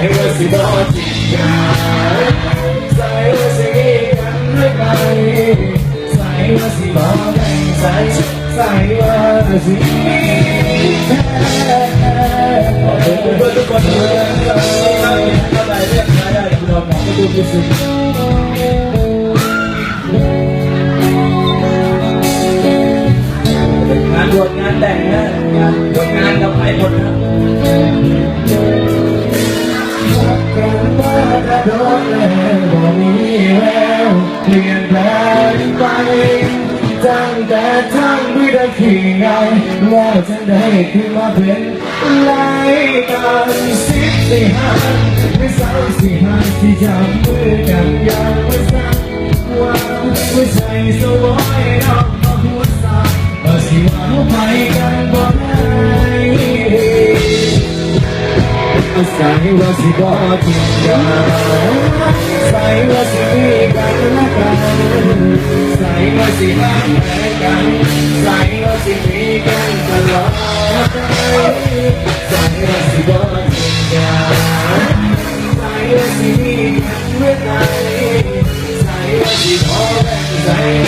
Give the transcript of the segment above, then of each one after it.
ใว่าสิบอกจริงใจใจว่าสิเองกันไม่ไปใจว่าสิบอกใจใจใจว่าสิแท้ขอบคุณพื่อทุกคนนะครับที่าเรีกคุณเราบอให้ดูดีงานบวชงานแต่งนะงานบวชงานกับไผ่หมดนะ โดนแล้วบ่มีแววเปลี่ยนแปลงไปตั้งแต่ทั้งวิธีขี่ไงว่าจะได้ขึ้นมาเป็นรายการสิบสี่ห้าไม่สาวสี่ห้าที่จับมือกันอย่างไม่สั่งว่าไม่ใช่สวอยนอกมาหัวสาว่าสิว่าไปกันบ่ได้ ใส่ว่าสิบ่ทิ้งกันใส่ว่าสิมีกันและกันใส่ว่าสิรักกันใส่ว่าสิมีกันตลอดใส่ว่าสิบ่ทิ้งกันใส่ว่าสิมีกันเมื่อไหร่ใส่ว่าสิขอแบ่งใจ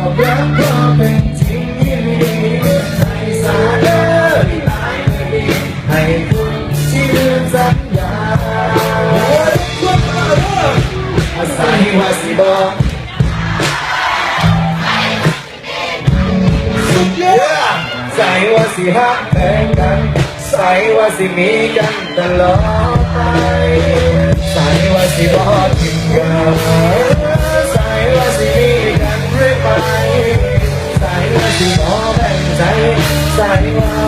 สิหักแพงกัน ใส่ว่าสิมีกันตลอดไป ใส่ว่าสิบอทิ้งกันใส่ว่าสิมีกันเรื่อยไป ใส่ว่าสิบอแบ่งใจ ใส่ว่า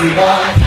Ziba.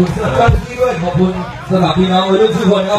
คุณสำหรับเจ้าหน้าที่ด้วยขอบคุณสำหรับพี่น้องวัยรุ่นทุกคนครับ